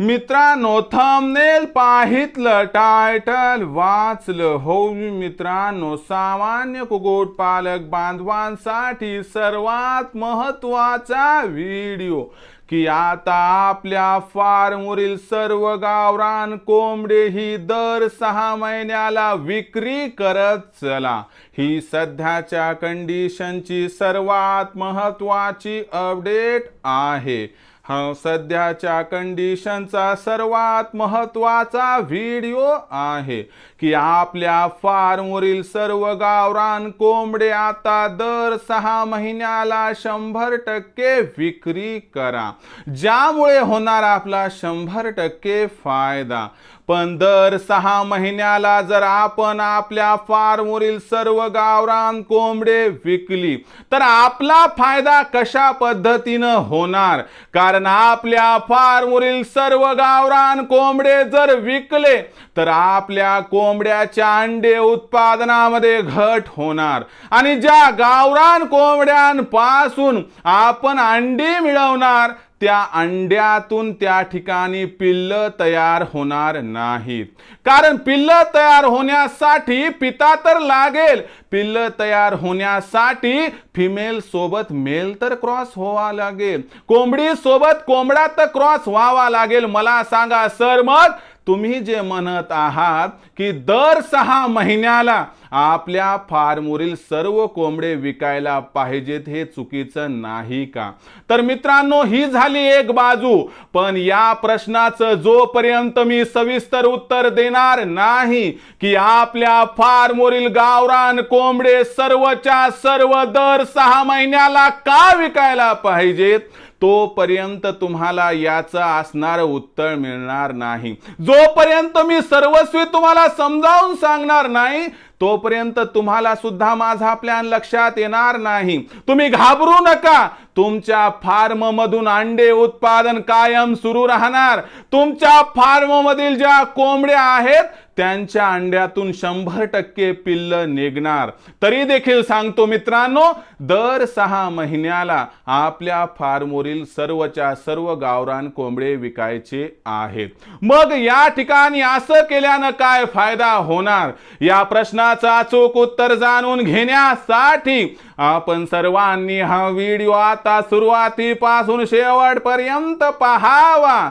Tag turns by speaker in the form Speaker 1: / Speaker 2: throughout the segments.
Speaker 1: मित्रांनो thumbnail पाहितलं title वाचलं. हो मित्रांनो सामान्य कुगोट पालक बांधवांसाठी सर्वात महत्त्वाचा व्हिडिओ. की आता आपल्या फार्मवरील सर्व गावरान कोंबडे ही दर सहा महिन्याला विक्री करत चला. ही सध्याच्या कंडिशनची सर्वात महत्वाची अपडेट आहे. हा सध्याच्या कंडिशनचा सर्वात महत्त्वाचा व्हिडिओ आहे. की आपल्या फार्मवरील सर्व गावरान कोंबडे आता दर सहा महिन्याला शंभर टक्के विक्री करा. ज्यामुळे होणार आपला शंभर टक्के फायदा. पण दर सहा महिन्याला जर आपण आपल्या फार्मवरील सर्व गावरान कोंबडे विकली तर आपला फायदा कशा पद्धतीनं होणार? कारण आपल्या फार्मवरील सर्व गावरान कोंबडे जर विकले तर आपल्या कोंब कोंबड्याच्या अंडे उत्पादनामध्ये घट होणार. आणि ज्या गावरान कोंबड्यांपासून आपण अंडी मिळवणार त्या अंड्यातून त्या ठिकाणी पिल्ल तयार होणार नाहीत. कारण पिल्ल तयार होण्यासाठी पिता तर लागेल. पिल्ल तयार होण्यासाठी फिमेल सोबत मेल तर क्रॉस व्हावा लागेल. कोंबडी सोबत कोंबडा तर क्रॉस व्हावा लागेल. मला सांगा सर मग तुम्ही जे म्हणत आहात की दर सहा महिन्याला आपल्या फार्मवरील सर्व कोंबडे विकायला पाहिजेत हे चुकीचं नाही का? तर मित्रांनो ही झाली एक बाजू. पण या प्रश्नाचं जोपर्यंत मी सविस्तर उत्तर देणार नाही की आपल्या फार्मवरील गावरान कोंबडे सर्वच्या सर्व दर सहा महिन्याला का विकायला पाहिजेत तोपर्यंत तुम्हाला याचं असणारं उत्तर मिळणार नाही. जोपर्यंत मी सर्वस्वी तुम्हाला समजावून सांगणार नाही तोपर्यंत तुम्हाला सुद्धा माझा प्लॅन लक्षात येणार नाही. तुम्ही घाबरू नका. तुमच्या फार्म मधून अंडे उत्पादन कायम सुरू राहणार. तुमच्या फार्म मधील ज्या कोंबड्या आहेत त्यांच्या अंड्यातून शंभर टक्के पिल्ल निघणार. तरी देखील सांगतो मित्रांनो दर सहा महिन्याला आपल्या फार्मवरील सर्वच्या सर्व गावरान कोंबडे विकायचे आहेत. मग या ठिकाणी असं केल्यानं काय फायदा होणार? या प्रश्नाचं अचूक उत्तर जाणून घेण्यासाठी आपण सर्वांनी हा व्हिडिओ आता सुरुवातीपासून शेवटपर्यंत पहावा.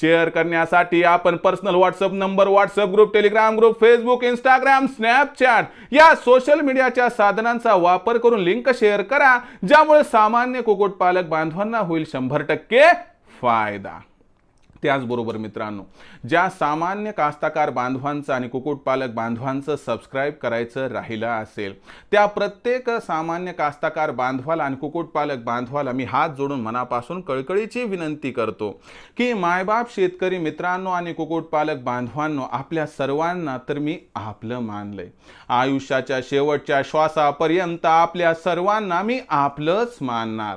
Speaker 1: शेअर करण्यासाठी आपण personal WhatsApp number WhatsApp group Telegram group Facebook Instagram Snapchat या सोशल मीडियाच्या साधनांचा वापर करून लिंक शेअर करा ज्यामुळे सामान्य कुक्कुटपालक बांधवांना होईल शंभर टक्के फायदा. त्याचबरोबर मित्रांनो ज्या सामान्य कास्ताकार बांधवांचं आणि कुक्कुटपालक बांधवांचं सबस्क्राईब करायचं राहिलं असेल त्या प्रत्येक सामान्य कास्ताकार बांधवाला आणि कुक्कुटपालक बांधवाला मी हात जोडून मनापासून कळकळीची विनंती करतो की मायबाप शेतकरी मित्रांनो आणि कुक्कुटपालक बांधवांनो आपल्या सर्वांना तर मी आपलं मानलंय. आयुष्याच्या शेवटच्या श्वासापर्यंत आपल्या सर्वांना मी आपलंच मानणार.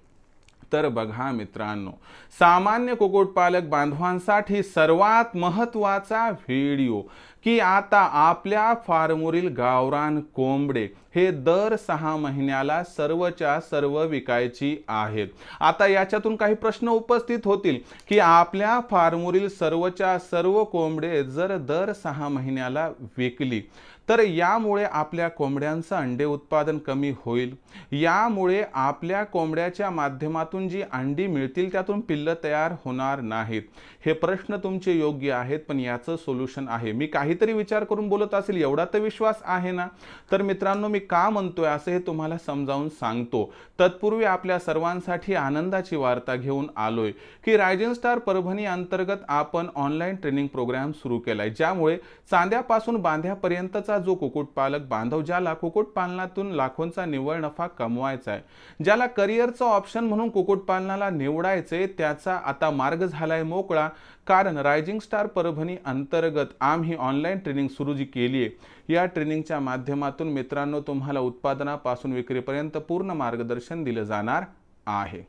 Speaker 1: तर बघा मित्रांनो. सामान्य कुक्कुटपालक बांधवांसाठी सर्वात महत्त्वाचा व्हिडिओ की आता आपल्या फार्मवरील गावरान कोंबडे हे दर सहा महिन्याला सर्वच्या सर्व विकायची आहेत. आता याच्यातून काही प्रश्न उपस्थित होतील की आपल्या फार्मवरील सर्वच्या सर्व कोंबडे जर दर सहा महिन्याला विकली तर यामुळे आपल्या कोंबड्यांचं अंडे उत्पादन कमी होईल. यामुळे आपल्या कोंबड्याच्या माध्यमातून जी अंडी मिळतील त्यातून पिल्लं तयार होणार नाहीत. हे प्रश्न तुमचे योग्य आहेत पण याचं सोल्युशन आहे. मी काहीतरी विचार करून बोलत असेल एवढा तर विश्वास आहे ना? तर मित्रांनो मी का म्हणतोय असं हे तुम्हाला समजावून सांगतो. तत्पूर्वी आपल्या सर्वांसाठी आनंदाची वार्ता घेऊन आलोय की रायझन स्टार परभणी अंतर्गत आपण ऑनलाईन ट्रेनिंग प्रोग्राम सुरू केलाय ज्यामुळे चांद्यापासून बांध्यापर्यंतचा जो कुक्कुटपालक बांधव ज्याला कुक्कुटपालनातून लाखोंचा निव्वळ नफा कमवायचा आहे ज्याला करिअरचं ऑप्शन म्हणून कुक्कुटपालनाला निवडायचे त्याचा आता मार्ग झालाय मोकळा. कारण रायझिंग स्टार परभणी अंतर्गत आम्ही ऑनलाईन ट्रेनिंग सुरू जी केली आहे या ट्रेनिंगच्या माध्यमातून मित्रांनो तुम्हाला उत्पादनापासून विक्रीपर्यंत पूर्ण मार्गदर्शन दिलं जाणार आहे.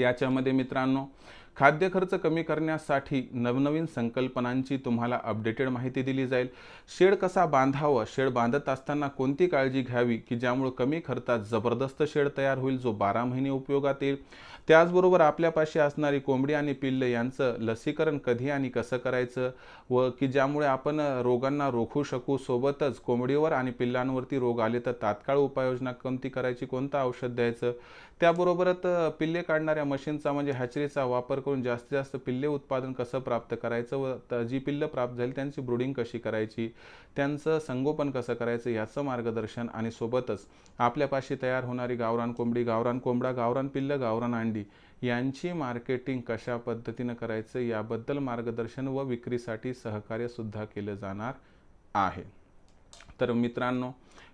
Speaker 1: याच्यामध्ये मित्रांनो खाद्य खर्च कमी करण्यासाठी नवनवीन संकल्पनांची तुम्हाला अपडेटेड माहिती दिली जाईल. शेड कसा बांधावं शेड बांधत असताना कोणती काळजी घ्यावी की ज्यामुळे कमी खर्चात जबरदस्त शेड तयार होईल जो बारा महिने उपयोगात येईल? त्याचबरोबर आपल्यापाशी असणारी कोंबडी आणि पिल्ल यांचं लसीकरण कधी आणि कसं करायचं व की ज्यामुळे आपण रोगांना रोखू शकू सोबतच कोंबडीवर आणि पिल्लांवरती रोग आले तर तात्काळ उपाययोजना कोणती करायची कोणतं औषध द्यायचं? त्याबरोबरच पिल्ले काढणाऱ्या मशीनचा म्हणजे हॅचरीचा वापर करून जास्तीत जास्त पिल्ले उत्पादन कसं प्राप्त करायचं व जी पिल्लं प्राप्त झाली त्यांची ब्रुडिंग कशी करायची त्यांचं संगोपन कसं करायचं याचं मार्गदर्शन आणि सोबतच आपल्यापाशी तयार होणारी गावरान कोंबडी गावरान कोंबडा गावरान पिल्लं गावरान अंडी यांची मार्केटिंग कशा पद्धतीनं करायचं याबद्दल मार्गदर्शन व विक्रीसाठी सहकार्य सुद्धा केलं जाणार आहे. तर मित्रांनो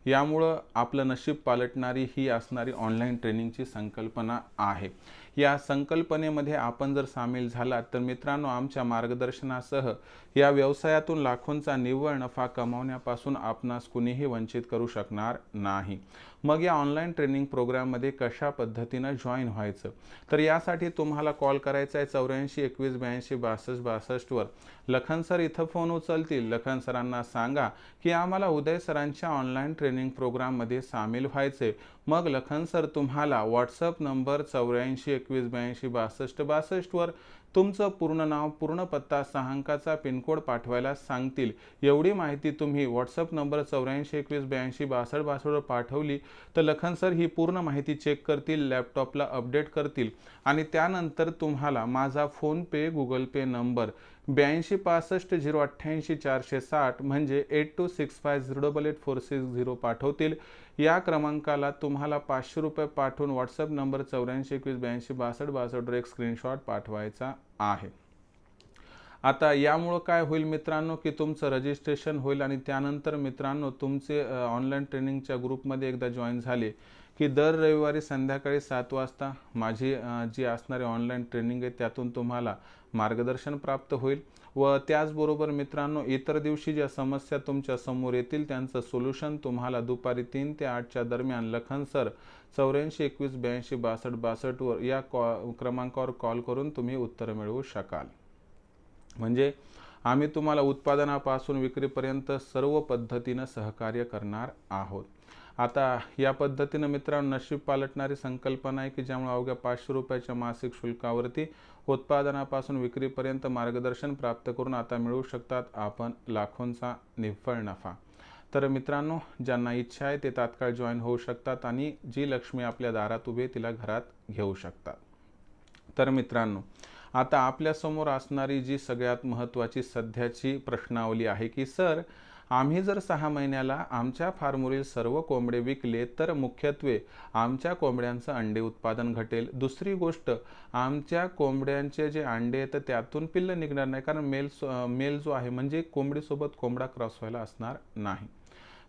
Speaker 1: यामुळं आपलं नशीब पालटणारी ही असणारी ऑनलाईन ट्रेनिंगची संकल्पना आहे. या संकल्पनेमध्ये आपण जर सामील झालात तर मित्रांनो आमच्या मार्गदर्शनासह या व्यवसायातून लाखोंचा निव्वळ नफा कमावण्यापासून आपणास कुणीही वंचित करू शकणार नाही. मग या ऑनलाईन ट्रेनिंग प्रोग्राममध्ये कशा पद्धतीनं जॉईन व्हायचं? तर यासाठी तुम्हाला कॉल करायचा आहे चौऱ्याऐंशी एकवीस ब्याऐंशी बासष्ट बासष्टवर लखन सर इथं फोन उचलतील. लखन सरांना सांगा की आम्हाला उदय सरांच्या ऑनलाईन ट्रेनिंग प्रोग्राममध्ये सामील व्हायचे मग लखन सर तुम्हाला व्हॉट्सअप नंबर चौऱ्याऐंशी एकवीस ब्याऐंशी बासष्ट बासष्टवर तुमचं पूर्ण नाव पूर्ण पत्ता सहा अंकाचा पिनकोड पाठवायला सांगतील. एवढी माहिती तुम्ही व्हॉट्सअप नंबर चौऱ्याऐंशी एकवीस ब्याऐंशी बासष्ट बासष्टवर पाठवली तर लखन सर ही पूर्ण माहिती चेक करतील लॅपटॉपला अपडेट करतील. आणि त्यानंतर तुम्हाला माझा फोनपे गुगल पे नंबर ब्याऐंशी पासष्ट झिरो अठ्ठ्याऐंशी चारशे साठ म्हणजे eight two six five zero double eight four six zero पाठवतील. या क्रमांकाला तुम्हाला पाचशे रुपये पाठवून व्हॉट्सअप नंबर चौऱ्याऐंशी एकवीस ब्याऐंशी बासष्ट बासष्टवर एक स्क्रीनशॉट पाठवायचा आहे. आता यामुळं काय होईल मित्रांनो की तुमचं रजिस्ट्रेशन होईल आणि त्यानंतर मित्रांनो तुमचे ऑनलाईन ट्रेनिंगच्या ग्रुपमध्ये एकदा जॉईन झाले की दर रविवारी संध्याकाळी सात वाजता माझी जी असणारी ऑनलाईन ट्रेनिंग आहे त्यातून तुम्हाला मार्गदर्शन प्राप्त होईल. व त्याचबरोबर मित्रांनो इतर दिवशी ज्या समस्या तुमच्यासमोर येतील त्यांचं सोल्युशन तुम्हाला दुपारी तीन ते आठच्या दरम्यान लखन सर चौऱ्याऐंशी एकवीस ब्याऐंशी बासष्ट बासष्टवर या कॉ क्रमांकावर कॉल करून तुम्ही उत्तर मिळवू शकाल. म्हणजे आम्ही तुम्हाला उत्पादनापासून विक्रीपर्यंत सर्व पद्धतीनं सहकार्य करणार आहोत. आता या पद्धतीनं मित्रांनो नशीब पालटणारी संकल्पना आहे की ज्यामुळे अवघ्या पाचशे रुपयाच्या मासिक शुल्कावरती उत्पादनापासून विक्रीपर्यंत मार्गदर्शन प्राप्त करून आता मिळवू शकतात आपण लाखोंचा निव्वळ नफा. तर मित्रांनो ज्यांना इच्छा आहे ते तात्काळ जॉईन होऊ शकतात आणि जी लक्ष्मी आपल्या दारात उभे तिला घरात घेऊ शकतात. तर मित्रांनो आता आपल्यासमोर असणारी जी सगळ्यात महत्त्वाची सध्याची प्रश्नावली आहे की सर आम्ही जर सहा महिन्याला आमच्या फार्मवरील सर्व कोंबडे विकले तर मुख्यत्वे आमच्या कोंबड्यांचं अंडे उत्पादन घटेल. दुसरी गोष्ट आमच्या कोंबड्यांचे जे अंडे आहेत त्यातून पिल्ल निघणार नाही कारण मेल मेल जो आहे म्हणजे कोंबडीसोबत कोंबडा क्रॉस व्हायला असणार नाही.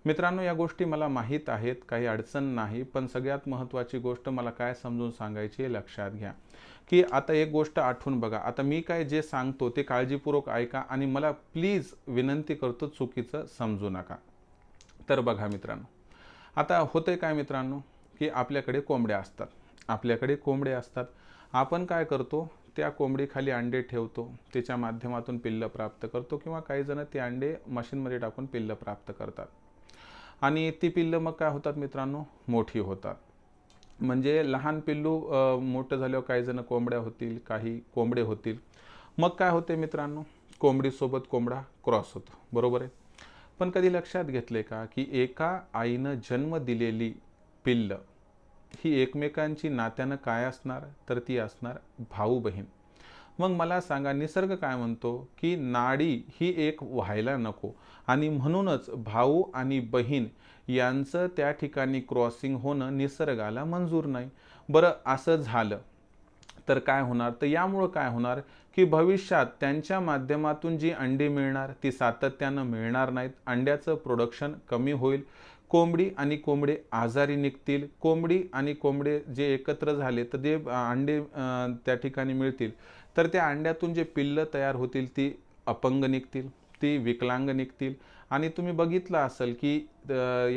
Speaker 1: मित्रांनो या गोष्टी मला माहीत आहेत काही अडचण नाही पण सगळ्यात महत्त्वाची गोष्ट मला काय समजून सांगायची लक्षात घ्या. की आता एक गोष्ट आठवून बघा. आता मी काय जे सांगतो ते काळजीपूर्वक ऐका आणि मला प्लीज विनंती करतो चुकीचं समजू नका. तर बघा मित्रांनो आता होतंय काय मित्रांनो? की आपल्याकडे कोंबड्या असतात. आपल्याकडे कोंबडे असतात. आपण काय करतो? त्या कोंबडीखाली अंडे ठेवतो. त्याच्या माध्यमातून पिल्लं प्राप्त करतो किंवा काही जण ते अंडे मशीनमध्ये टाकून पिल्लं प्राप्त करतात. आणि ती पिल्लं मग काय होतात मित्रांनो? मोठी होतात. म्हणजे लहान पिल्लू मोठं झाल्यावर काही जण कोंबड्या होतील काही कोंबडे होतील. मग काय होते मित्रांनो? कोंबडीसोबत कोंबडा क्रॉस होतो. बरोबर आहे? पण कधी लक्षात घेतले का की एका आईनं जन्म दिलेली पिल्लं ही एकमेकांची नात्यानं काय असणार? तर ती असणार भाऊ बहीण मग मला सांगा निसर्ग काय म्हणतो की नाडी ही एक व्हायला नको? आणि म्हणूनच भाऊ आणि बहीण यांचं त्या ठिकाणी क्रॉसिंग होणं निसर्गाला मंजूर नाही. बरं असं झालं. तर काय होणार? तर यामुळं काय होणार? की भविष्यात त्यांच्या माध्यमातून जी अंडी मिळणार ती सातत्यानं मिळणार नाहीत. अंड्याचं प्रोडक्शन कमी होईल. कोंबडी आणि कोंबडे आजारी निघतील. कोंबडी आणि कोंबडे जे एकत्र झाले तर जे अंडे त्या ठिकाणी मिळतील. तर त्या अंड्यातून जे पिल्लं तयार होतील ती अपंग निघतील ती विकलांग निघतील. आणि तुम्ही बघितलं असेल की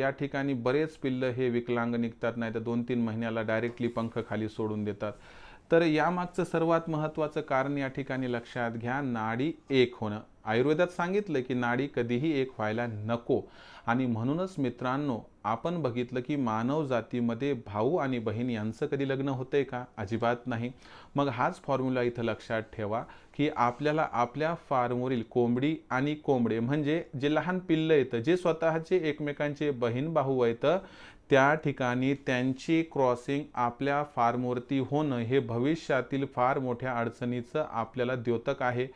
Speaker 1: या ठिकाणी बरेच पिल्लं हे विकलांग निघतात नाही तर दोन तीन महिन्याला डायरेक्टली पंख खाली सोडून देतात. तर यामागचं सर्वात महत्त्वाचं कारण या ठिकाणी लक्षात घ्या नाडी एक होणं. आयुर्वेदात सांगितलं की नाडी कधीही एक व्हायला नको. आणि म्हणूनच मित्रांनो आपण बघितलं की मानव जातीमध्ये भाऊ आणि बहीण यांचं कधी लग्न होतंय का? अजिबात नाही. मग हाच फॉर्म्युला इथं लक्षात ठेवा की आपल्याला आपल्या फार्मवरील कोंबडी आणि कोंबडे म्हणजे जे लहान पिल्लं येतं जे स्वतःचे एकमेकांचे बहीण भाऊ आहेत त्या ठिकाणी त्यांची क्रॉसिंग आपल्या फार्मवरती होणं हे भविष्यातील फार मोठ्या अडचणीचं आपल्याला द्योतक आहे.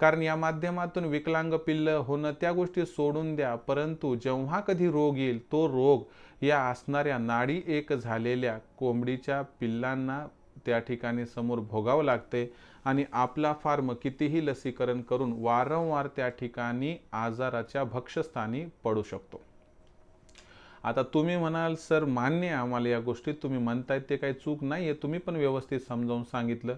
Speaker 1: कारण या माध्यमातून विकलांग पिल्ल होणं त्या गोष्टी सोडून द्या. परंतु जेव्हा कधी रोग येईल तो रोग या असणाऱ्या नाडी एक झालेल्या कोंबडीच्या पिल्लांना त्या ठिकाणी समोर भोगावं लागते आणि आपला फार्म कितीही लसीकरण करून वारंवार त्या ठिकाणी आजाराच्या भक्षस्थानी पडू शकतो. आता तुम्ही म्हणाल सर मान्य आहे आम्हाला या गोष्टीत. तुम्ही म्हणतायत ते काही चूक नाही आहे तुम्ही पण व्यवस्थित समजावून सांगितलं.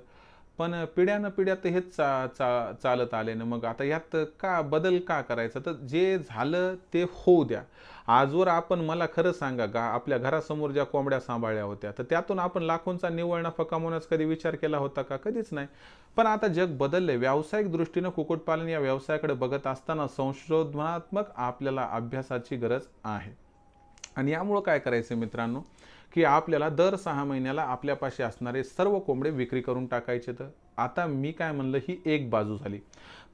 Speaker 1: पण पिढ्यानं पिढ्या तर हेच चा चा चालत आले ना. मग आता यात का बदल का करायचा? तर जे झालं ते होऊ द्या. आजवर आपण मला खरं सांगा गा आपल्या घरासमोर ज्या कोंबड्या सांभाळल्या होत्या तर त्यातून आपण लाखोंचा निव्वळ नफा कमवण्याचा कधी विचार केला होता का? कधीच नाही. पण आता जग बदललंय. व्यावसायिक दृष्टीनं कुक्कुटपालन या व्यवसायाकडे बघत असताना संशोधनात्मक आपल्याला अभ्यासाची गरज आहे. आणि यामुळं काय करायचं मित्रांनो? की आपल्याला दर सहा महिन्याला आपल्यापाशी असणारे सर्व कोंबडे विक्री करून टाकायचे तर? आता मी काय म्हणलं ही एक बाजू झाली.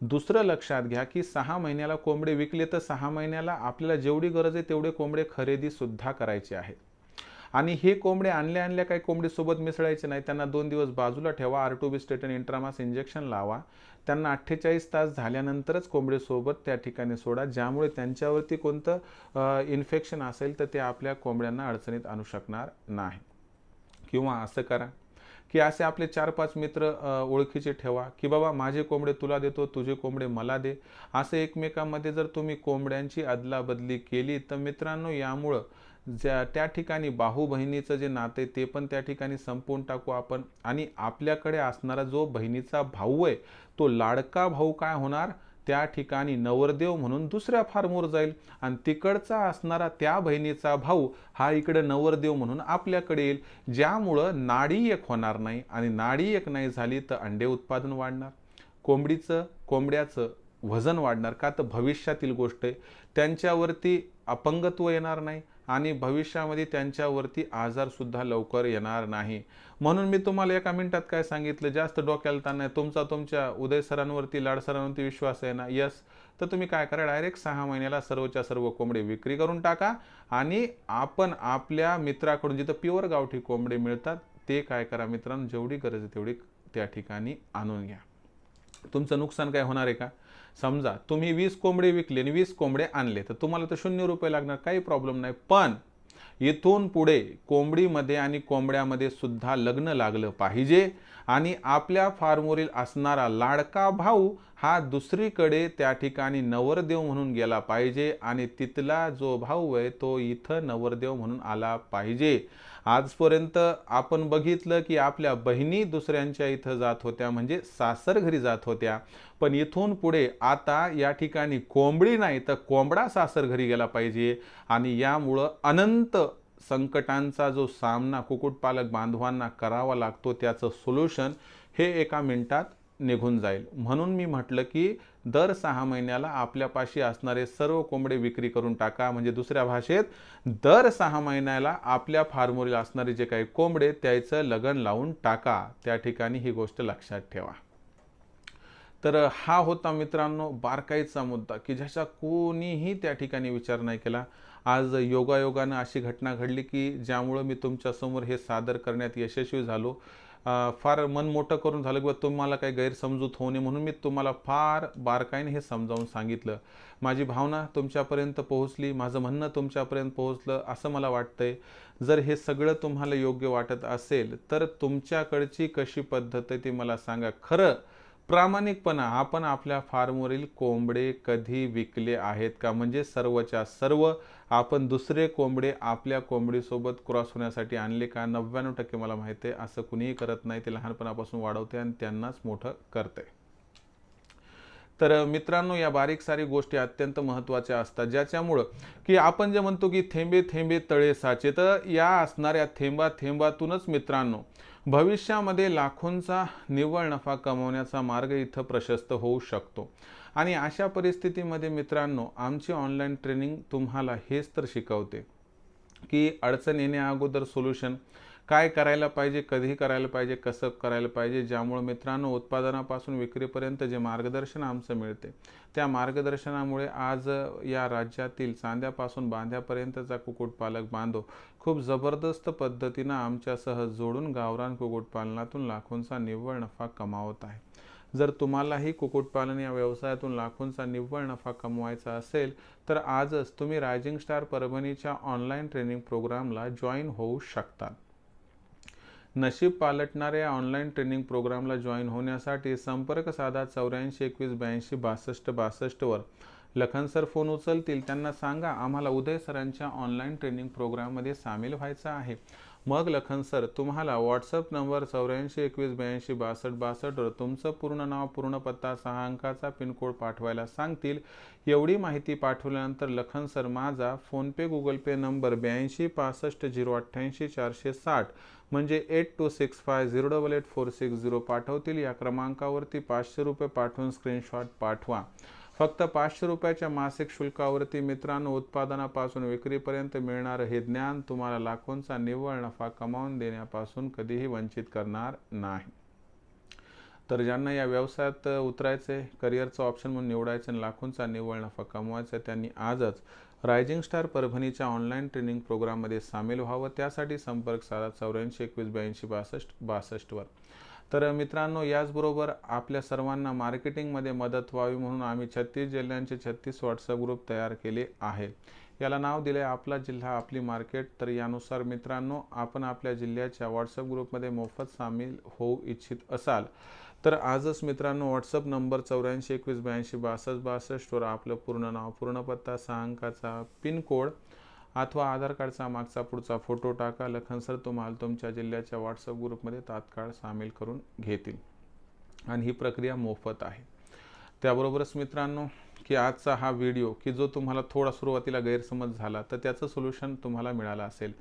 Speaker 1: दुसरं लक्षात घ्या की सहा महिन्याला कोंबडे विकले तर सहा महिन्याला आपल्याला जेवढी गरज आहे तेवढे कोंबडे खरेदीसुद्धा करायचे आहेत. आणि हे कोंबडे आणल्या आणल्या काही कोंबडीसोबत मिसळायचे नाही. त्यांना दोन दिवस बाजूला ठेवा आर्टोबिस्टेटन इंट्रामास इंजेक्शन लावा. त्यांना अठ्ठेचाळीस तास झाल्यानंतरच कोंबडीसोबत त्या ठिकाणी सोडा ज्यामुळे त्यांच्यावरती कोणतं इन्फेक्शन असेल तर ते आपल्या कोंबड्यांना अडचणीत आणू शकणार नाही. किंवा असं करा की असे आपले चार पाच मित्र ओळखीचे ठेवा की बाबा माझे कोंबडे तुला देतो तुझे कोंबडे मला दे. असं एकमेकांमध्ये जर तुम्ही कोंबड्यांची अदलाबदली केली तर मित्रांनो यामुळं ज्या त्या ठिकाणी भाऊ बहिणीचं जे नातं आहे ते पण त्या ठिकाणी संपवून टाकू आपण. आणि आपल्याकडे असणारा जो बहिणीचा भाऊ आहे तो लाडका भाऊ काय होणार? त्या ठिकाणी नवरदेव म्हणून दुसऱ्या फार्मवर जाईल. आणि तिकडचा असणारा त्या बहिणीचा भाऊ हा इकडे नवरदेव म्हणून आपल्याकडे येईल. ज्यामुळं नाडी एक होणार नाही. आणि नाडी एक नाही झाली तर अंडे उत्पादन वाढणार. कोंबडीचं कोंबड्याचं वजन वाढणार. का तर भविष्यातील गोष्ट आहे. त्यांच्यावरती अपंगत्व येणार नाही. आणि भविष्यामध्ये त्यांच्यावरती आजारसुद्धा लवकर येणार नाही. म्हणून मी तुम्हाला एका मिनिटात काय सांगितलं? जास्त डोक्याला ताण नाही. तुमचा तुमच्या उदय सरांवरती लाड सरांवरती विश्वास आहे ना? यस तर तुम्ही काय करा? डायरेक्ट सहा महिन्याला सर्वच्या सर्व कोंबडी विक्री करून टाका आणि आपण आपल्या मित्राकडून जिथं प्युअर गावठी कोंबडी मिळतात ते काय करा मित्रांनो? जेवढी गरज आहे तेवढी त्या ठिकाणी आणून घ्या. तुमचं नुकसान काय होणार आहे का? समजा तुम्ही वीस कोंबडे विकले आणि वीस कोंबडे आणले तर तुम्हाला तर शून्य रुपये लागणार काही प्रॉब्लेम नाही. पण इथून पुढे कोंबडीमध्ये आणि कोंबड्यामध्ये सुद्धा लग्न लागलं पाहिजे. आणि आपल्या फार्मवरील असणारा लाडका भाऊ हा दुसरीकडे त्या ठिकाणी नवरदेव म्हणून गेला पाहिजे आणि तिथला जो भाऊ आहे तो इथं नवरदेव म्हणून आला पाहिजे. आजपर्यंत आपण बघितलं की आपल्या बहिणी दुसऱ्यांच्या इथं जात होत्या म्हणजे सासर घरी जात होत्या. पण इथून पुढे आता या ठिकाणी कोंबडी नाही तर कोंबडा सासर घरी गेला पाहिजे. आणि यामुळं अनंत संकटांचा जो सामना कुक्कुटपालक बांधवांना करावा लागतो त्याचं सोल्युशन हे एका मिनिटात निघून जाईल. म्हणून मी म्हटलं की दर सहा महिन्याला आपल्यापाशी असणारे सर्व कोंबडे विक्री करून टाका. म्हणजे दुसऱ्या भाषेत दर सहा महिन्याला आपल्या फार्मवरील असणारे जे काही कोंबडे त्याचं लगन लावून टाका. त्या ठिकाणी ही गोष्ट लक्षात ठेवा. तर हा होता मित्रांनो बारकाईचा मुद्दा की ज्याचा कोणीही त्या ठिकाणी विचार नाही केला. आज योगायोगानं अशी घटना घडली की ज्यामुळं मी तुमच्यासमोर हे सादर करण्यात यशस्वी झालो. फार मन मोठं करून झालं किंवा तुम्हाला काही गैरसमजूत होऊ नये म्हणून मी तुम्हाला फार बारकाईने हे समजावून सांगितलं. माझी भावना तुमच्यापर्यंत पोहोचली माझं म्हणणं तुमच्यापर्यंत पोहोचलं असं मला वाटतंय. जर हे सगळं तुम्हाला योग्य वाटत असेल तर तुमच्याकडची कशी पद्धत आहे ती मला सांगा. खरं प्रामाणिकपणा आपण आपल्या फार्मवरील कोंबडे कधी विकले आहेत का? म्हणजे सर्वच्या सर्व आपण दुसरे कोंबडे आपल्या कोंबडीसोबत क्रॉस होण्यासाठी आणले का? नव्याण्णव टक्के मला माहिती आहे असं कुणीही करत नाही ते लहानपणापासून वाढवते आणि त्यांनाच मोठं करते. तर मित्रांनो या बारीक सारी गोष्टी अत्यंत महत्त्वाच्या असतात ज्याच्यामुळं की आपण जे म्हणतो की थेंबे थेंबे तळे साचे तर या असणाऱ्या थेंबा थेंबातूनच मित्रांनो भविष्यामध्ये लाखोंचा निव्वळ नफा कमवण्याचा मार्ग इथं प्रशस्त होऊ शकतो. आणि अशा परिस्थितीमध्ये मित्रांनो आमची ऑनलाईन ट्रेनिंग तुम्हाला हेच तर शिकवते की अडचण येण्या अगोदर सोल्युशन काय करायला पाहिजे कधी करायला पाहिजे कसं करायला पाहिजे ज्यामुळं मित्रांनो उत्पादनापासून विक्रीपर्यंत जे मार्गदर्शन आमचं मिळते त्या मार्गदर्शनामुळे आज या राज्यातील चांद्यापासून बांध्यापर्यंतचा कुक्कुटपालक बांधव खूप जबरदस्त पद्धतीनं आमच्यासह जोडून गावरान कुक्कुटपालनातून लाखोंचा निव्वळ नफा कमावत आहे. जर तुम्हालाही कुक्कुटपालन या व्यवसायातून लाखोंचा निव्वळ नफा कमवायचा असेल तर आजच तुम्ही रायझिंग स्टार परभणीच्या ऑनलाईन ट्रेनिंग प्रोग्रामला जॉईन होऊ शकता नशीब पालटणाऱ्या ऑनलाईन ट्रेनिंग प्रोग्रामला जॉईन होण्यासाठी संपर्क साधा चौऱ्याऐंशी एकवीस ब्याऐंशी बासष्ट बासष्टवर लखन सर फोन उचलतील त्यांना सांगा आम्हाला उदय सरांच्या ऑनलाईन ट्रेनिंग प्रोग्राममध्ये सामील व्हायचं आहे. मग लखन सर तुम्हाला व्हॉट्सअप नंबर चौऱ्याऐंशी एकवीस ब्याऐंशी बासष्ट बासष्टवर तुमचं पूर्ण नाव पूर्ण पत्ता सहा अंकाचा पिनकोड पाठवायला सांगतील. एवढी माहिती पाठवल्यानंतर लखन सर माझा फोनपे गुगल पे नंबर ब्याऐंशी पासष्ट झिरो अठ्ठ्याऐंशी चारशे साठ म्हणजे eight two six five zero double eight four six zero पाठवतील. या क्रमांकावरती पाचशे रुपये पाठवून स्क्रीनशॉट पाठवा. फक्त पाचशे रुपयाच्या मासिक शुल्कावरती मित्रांनो उत्पादनापासून विक्रीपर्यंत मिळणारं हे ज्ञान तुम्हाला लाखोंचा निव्वळ नफा कमावून देण्यापासून कधीही वंचित करणार नाही. तर ज्यांना या व्यवसायात उतरायचे करिअरचं ऑप्शन म्हणून निवडायचं आणि लाखोंचा निव्वळ नफा कमवायचा त्यांनी आजच रायझिंग स्टार परभणीच्या ऑनलाईन ट्रेनिंग प्रोग्राममध्ये सामील व्हावं. त्यासाठी संपर्क साधा चौऱ्याऐंशी एकवीस ब्याऐंशी बासष्ट बासष्टवर. तर मित्रांनो याचबरोबर आपल्या सर्वांना मार्केटिंगमध्ये मदत व्हावी म्हणून आम्ही छत्तीस जिल्ह्यांचे छत्तीस व्हॉट्सअप ग्रुप तयार केले आहे. याला नाव दिले आपला जिल्हा आपली मार्केट. तर यानुसार मित्रांनो आपण आपल्या जिल्ह्याच्या व्हॉट्सअप ग्रुपमध्ये मोफत सामील होऊ इच्छित असाल. तर आजच मित्रांनो व्हॉट्सअप नंबर चौऱ्याऐंशी एकवीस ब्याऐंशी बासष्ट बासष्टवर आपलं पूर्ण नाव पूर्ण पत्ता सहा अंकाचा पिनकोड अथवा आधार कार्डचा मागचा पुढचा फोटो टाका लखन सर तुम्हाला तुमच्या जिल्ह्याच्या व्हॉट्सअप ग्रुपमध्ये तात्काळ सामील करून घेतील. आणि ही प्रक्रिया मोफत आहे. त्याबरोबरच मित्रांनो की आजचा हा व्हिडिओ की जो तुम्हाला थोडा सुरुवातीला गैरसमज झाला तर त्याचं सोल्युशन तुम्हाला मिळालं असेल.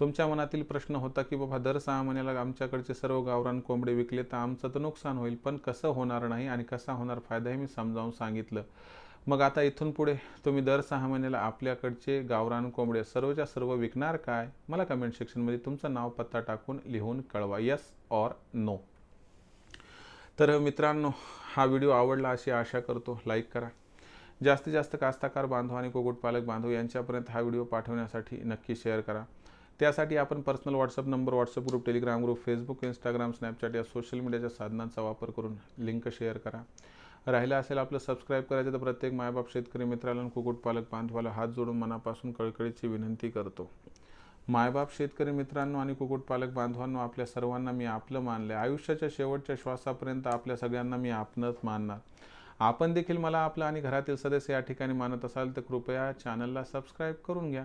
Speaker 1: तुमच्या मनातील प्रश्न होता की बाबा दर सहा महिन्याला आमच्याकडचे सर्व गावरान कोंबडे विकले तर आमचं तर नुकसान होईल पण कसं होणार नाही आणि कसा होणार फायदा हे मी समजावून सांगितलं. मग आता इथून पुढे तुम्ही दर सहा महिन्याला आपल्याकडचे गावरान कोंबडे सर्वच्या सर्व विकणार काय? मला कमेंट सेक्शनमध्ये तुमचं नाव पत्ता टाकून लिहून कळवा. यस ऑर नो तर मित्रांनो हा व्हिडिओ आवडला अशी आशा करतो. लाईक करा. जास्तीत जास्त कास्ताकार बांधव आणि कुक्कुटपालक बांधव यांच्यापर्यंत हा व्हिडिओ पाठवण्यासाठी नक्की शेअर करा. त्यासाठी आपण personal WhatsApp number WhatsApp group Telegram group Facebook Instagram Snapchat या सोशल मीडियाच्या साधनांचा वापर करून लिंक शेअर करा. राहिलं असेल आपलं सबस्क्राईब करायचं तर प्रत्येक मायबाप शेतकरी मित्राला कुक्कुटपालक बांधवाला हात जोडून मनापासून कळकळीची विनंती करतो. मायबाप शेतकरी मित्रांनो आणि कुक्कुटपालक बांधवांनो आपल्या सर्वांना मी आपलं मानलं आयुष्याच्या शेवटच्या श्वासापर्यंत आपल्या सगळ्यांना मी आपणच मानणार. आपण देखील मला आपलं आणि घरातील सदस्य या ठिकाणी मानत असाल तर कृपया चॅनलला सबस्क्राईब करून घ्या.